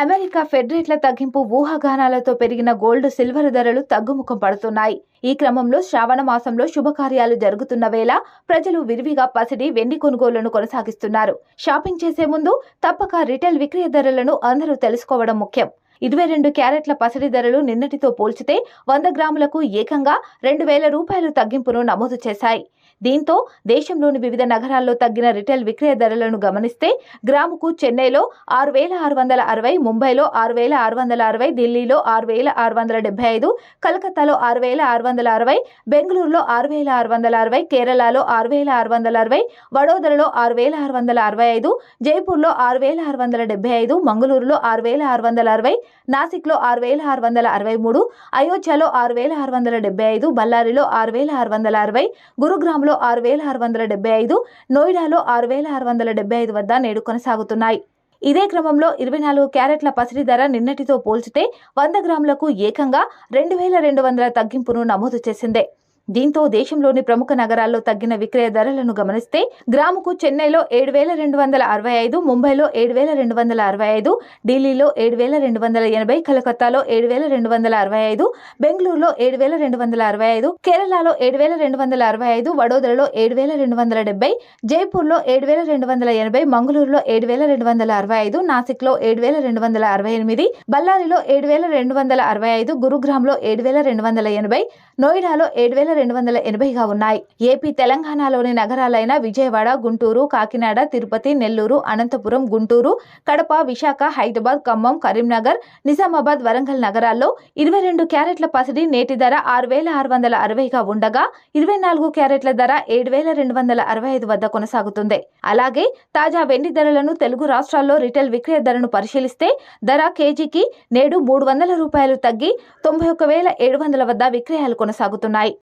America fed రేట్ల తగ్గింపు ఊహాగానాలతో పెరిగిన గోల్డ్ సిల్వర్ ధరలు తగ్గుముఖం పడుతున్నాయి. ఈ క్రమంలో శ్రావణ మాసంలో శుభకార్యాలు జరుగుతున్న వేళ ప్రజలు విరివిగా పసిడి వెండి కొనుగోళ్ళను కొనసాగిస్తున్నారు. షాపింగ్ చేసే ముందు తప్పక రిటైల్ విక్రయ ధరలను అందరూ తెలుసుకోవడం ముఖ్యం. ఇరవై రెండు క్యారెట్ల పసిడి ధరలు నిన్నటితో పోల్చితే వంద గ్రాములకు ఏకంగా రెండు వేల రూపాయలు తగ్గింపును నమోదు చేశాయి. దీంతో దేశంలోని వివిధ నగరాల్లో తగ్గిన రిటైల్ విక్రయ ధరలను గమనిస్తే గ్రాముకు చెన్నైలో ఆరు వేల ఆరు వందల అరవై ముంబైలో ఆరు వేల ఆరు వందల అరవై ఢిల్లీలో ఆరు వేల ఆరు వందల డెబ్బై ఐదు కలకత్తాలో ఆరు వేల ఆరు వందల అరవై బెంగళూరులో ఆరు వేల ఆరు వందల అరవై కేరళలో ఆరు వేల ఆరు వందల అరవై వడోదరలో ఆరు వేల ఆరు వందల అరవై ఐదు జైపూర్లో ఆరు వేల ఆరు వందల డెబ్బై ఐదు మంగళూరులో ఆరు వేల ఆరు వందల అరవై నాసిక్లో ఆరు వేల ఆరు వందల అరవై మూడు అయోధ్యలో ఆరు వేల ఆరు వందల డెబ్బై ఐదు బళ్ళారిలో ఆరు వేల ఆరు వందల అరవై గురుగ్రామ్లో ఆరు వేల ఆరు వందల డెబ్బై ఐదు నోయిడాలో ఆరు వేల ఆరు వందల డెబ్బై ఐదు వద్ద నేడు కొనసాగుతున్నాయి. ఇదే క్రమంలో ఇరవై నాలుగు క్యారెట్ల పసిడి ధర నిన్నటితో పోల్చితే వంద గ్రాములకు ఏకంగా రెండు వేల రెండు వందల తగ్గింపును నమోదు చేసిందే. దీంతో దేశంలోని ప్రముఖ నగరాల్లో తగ్గిన విక్రయ ధరలను గమనిస్తే గ్రాముకు చెన్నైలో ఏడు వేల రెండు వందల అరవై ఐదు ముంబైలో ఏడు వేల రెండు వందల అరవై ఐదు ఢిల్లీలో ఏడు వేల రెండు వందల ఎనభై కలకత్తాలో ఏడు వేల రెండు వందల అరవై ఐదు బెంగళూరులో ఏడు వేల రెండు వందల అరవై ఐదు కేరళలో ఏడు వేల రెండు వందల అరవై ఐదు వడోదరలో ఏడు వేల రెండు వందల డెబ్బై జైపూర్లో ఏడు వేల రెండు వందల ఎనభై మంగళూరులో ఏడు వేల రెండు వందల అరవై ఐదు నాసిక్లో ఏడు వేల రెండు వందల అరవై ఎనిమిది బళ్ళారిలో ఏడు వేల రెండు వందల అరవై ఐదు గురుగ్రామ్లో ఏడు వేల రెండు వందల ఎనభై నోయిడాలో ఏడు వేల రెండు వందల ఎనభైగా ఉన్నాయి. ఏపీ తెలంగాణలోని నగరాలైన విజయవాడ గుంటూరు కాకినాడ తిరుపతి నెల్లూరు అనంతపురం గుంటూరు కడప విశాఖ హైదరాబాద్ ఖమ్మం కరీంనగర్ నిజామాబాద్ వరంగల్ నగరాల్లో ఇరవై రెండు క్యారెట్ల పసిడి నేటి ధర ఆరు వేల ఆరు వందల అరవైగా ఉండగా ఇరవై నాలుగు క్యారెట్ల ధర ఏడు వేల రెండు వందల అరవై ఐదు వద్ద కొనసాగుతుంది. అలాగే తాజా వెండి ధరలను తెలుగు రాష్ట్రాల్లో రిటైల్ విక్రయ ధరను పరిశీలిస్తే ధర కేజీకి నేడు మూడు వందల రూపాయలు తగ్గి తొంభై ఒక్క వేల ఏడు వందల వద్ద విక్రయాలు కొనసాగుతున్నాయి.